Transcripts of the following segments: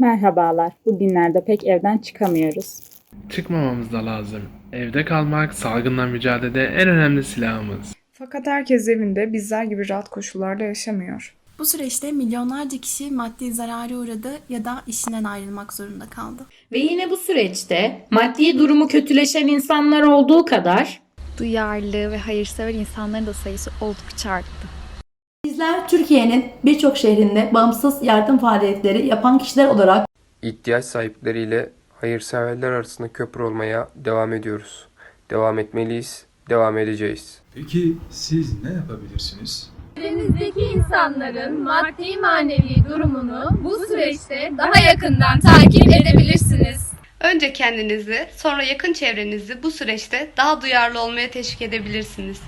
Merhabalar. Bugünlerde pek evden çıkamıyoruz. Çıkmamamız da lazım. Evde kalmak salgınla mücadelede en önemli silahımız. Fakat herkes evinde bizler gibi rahat koşullarda yaşamıyor. Bu süreçte milyonlarca kişi maddi zarara uğradı ya da işinden ayrılmak zorunda kaldı. Ve yine bu süreçte maddi durumu kötüleşen insanlar olduğu kadar duyarlı ve hayırsever insanların da sayısı oldukça arttı. Bizler Türkiye'nin birçok şehrinde bağımsız yardım faaliyetleri yapan kişiler olarak ihtiyaç sahipleriyle hayırseverler arasında köprü olmaya devam ediyoruz. Devam etmeliyiz, devam edeceğiz. Peki siz ne yapabilirsiniz? Çevrenizdeki insanların maddi manevi durumunu bu süreçte daha yakından takip edebilirsiniz. Önce kendinizi, sonra yakın çevrenizi bu süreçte daha duyarlı olmaya teşvik edebilirsiniz.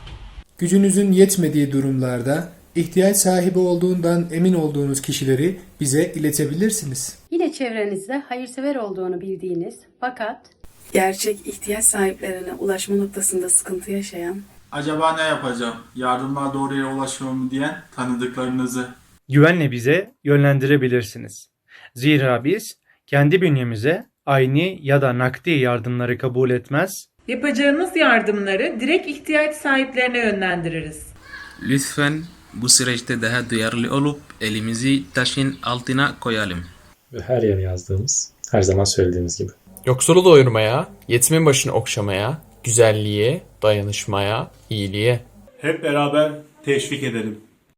Gücünüzün yetmediği durumlarda ihtiyaç sahibi olduğundan emin olduğunuz kişileri bize iletebilirsiniz. Yine çevrenizde hayırsever olduğunu bildiğiniz fakat gerçek ihtiyaç sahiplerine ulaşma noktasında sıkıntı yaşayan acaba ne yapacağım, yardımlar doğru yere ulaşıyor mu diyen tanıdıklarınızı güvenle bize yönlendirebilirsiniz. Zira biz kendi bünyemize aynı ya da nakdi yardımları kabul etmez, Yapacağınız yardımları direkt ihtiyaç sahiplerine yönlendiririz. Lütfen bu süreçte daha duyarlı olup elimizi taşın altına koyalım. Ve her yere yazdığımız, her zaman söylediğimiz gibi. Yoksulu doyurmaya, yetimin başını okşamaya, güzelliğe, dayanışmaya, iyiliğe. hep beraber teşvik edelim.